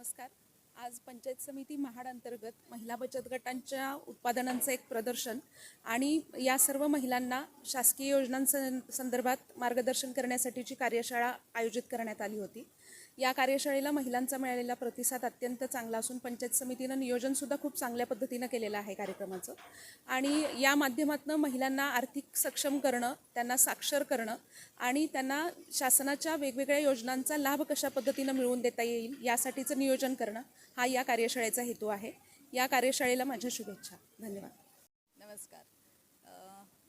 नमस्कार. आज पंचायत समिती महाड अंतर्गत महिला बचत गटांच्या उत्पादनांचं एक प्रदर्शन आणि या सर्व महिलांना शासकीय योजनांसं संदर्भात मार्गदर्शन करण्यासाठीची कार्यशाळा आयोजित करण्यात आली होती. या कार्यशाळेला महिलांचा मिळालेला प्रतिसाद अत्यंत चांगला असून पंचायत समितीनं नियोजनसुद्धा खूप चांगल्या पद्धतीनं केलेलं आहे कार्यक्रमाचं. आणि या माध्यमातून महिलांना आर्थिक सक्षम करणं त्यांना साक्षर करणं आणि त्यांना शासनाच्या वेगवेगळ्या योजनांचा लाभ कशा पद्धतीनं मिळवून देता येईल यासाठीचं नियोजन करणं हा या कार्यशाळेचा हेतू आहे. या कार्यशाळेला माझ्या शुभेच्छा. धन्यवाद. नमस्कार.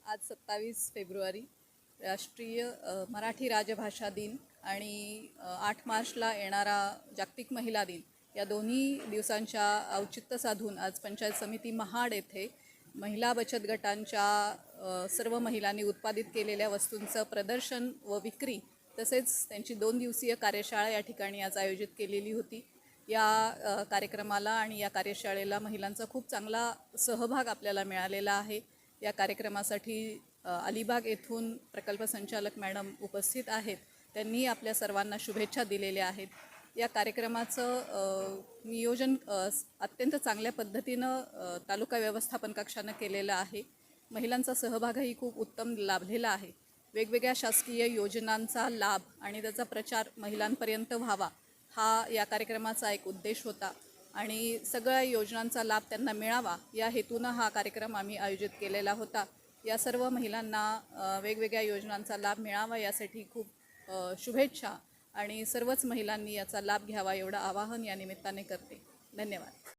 आज सत्तावीस फेब्रुवारी राष्ट्रीय मराठी राजभाषा दिन आणि आठ मार्चला येणारा जागतिक महिला दिन या दोन्ही दिवसांच्या औचित्य साधून आज पंचायत समिती महाड येथे महिला बचत गटांच्या सर्व महिलांनी उत्पादित केलेल्या वस्तूंचं प्रदर्शन व विक्री तसेच त्यांची दोन दिवसीय कार्यशाळा या ठिकाणी आज आयोजित केलेली होती. या कार्यक्रमाला आणि या कार्यशाळेला महिलांचा खूप चांगला सहभाग आपल्याला मिळालेला आहे. या कार्यक्रमासाठी अलिबाग येथून प्रकल्प संचालक मॅडम उपस्थित आहेत. त्यांनी आपल्या सर्वांना शुभेच्छा दिलेल्या आहेत. या कार्यक्रमाचं नियोजन अत्यंत चांगल्या पद्धतीनं तालुका व्यवस्थापन कक्षानं केलेलं आहे. महिलांचा सहभागही खूप उत्तम लाभलेला आहे. वेगवेगळ्या शासकीय योजनांचा लाभ आणि त्याचा प्रचार महिलांपर्यंत व्हावा हा या कार्यक्रमाचा एक उद्देश होता आणि सगळ्या योजनांचा लाभ त्यांना मिळावा या हेतूनं हा कार्यक्रम आम्ही आयोजित केलेला होता. या सर्व महिलांना वेगवेगळ्या योजनांचा लाभ मिळावा यासाठी खूप शुभेच्छा आणि सर्वच महिलांनी याचा लाभ घ्यावा एवढं आवाहन या निमित्ताने करते. धन्यवाद.